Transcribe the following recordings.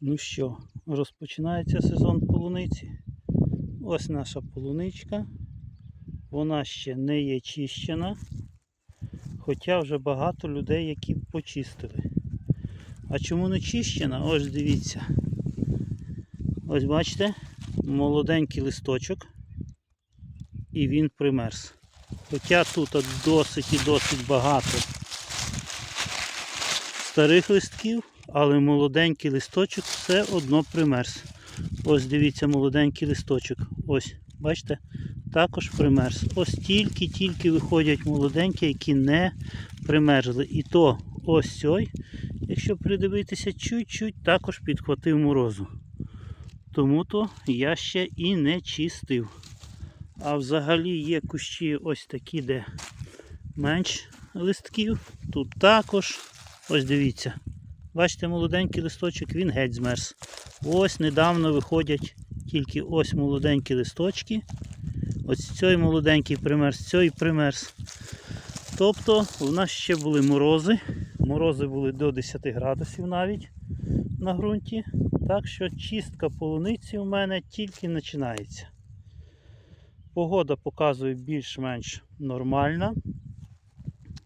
Ну що, розпочинається сезон полуниці. Ось наша полуничка. Вона ще не є чищена. Хоча вже багато людей, які почистили. А чому не чищена? Ось дивіться. Ось бачите, молоденький листочок. І він примерз. Хоча тут досить і досить багато старих листків, але молоденький листочок все одно примерз. Ось дивіться, молоденький листочок. Ось, бачите, також примерз. Ось тільки-тільки виходять молоденькі, які не примерзли. І то ось цей, якщо придивитися, чуть-чуть також підхватив морозу. Тому то я ще і не чистив. А взагалі є кущі ось такі, де менш листків. Тут також. Ось дивіться. Бачите, молоденький листочок, він геть змерз. Ось недавно виходять тільки ось молоденькі листочки. Ось цей молоденький примерз, цей примерз. Тобто у нас ще були морози. Морози були до 10 градусів навіть на ґрунті. Так що чистка полуниці у мене тільки починається. Погода показує більш-менш нормальна.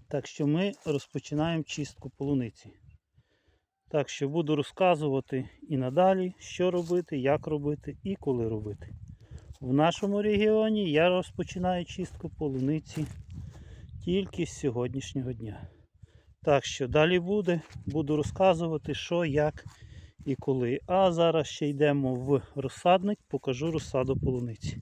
Так що ми розпочинаємо чистку полуниці. Так що буду розказувати і надалі, що робити, як робити і коли робити. В нашому регіоні я розпочинаю чистку полуниці тільки з сьогоднішнього дня. Так що далі буде, буду розказувати, що, як і коли. А зараз ще йдемо в розсадник, покажу розсаду полуниці.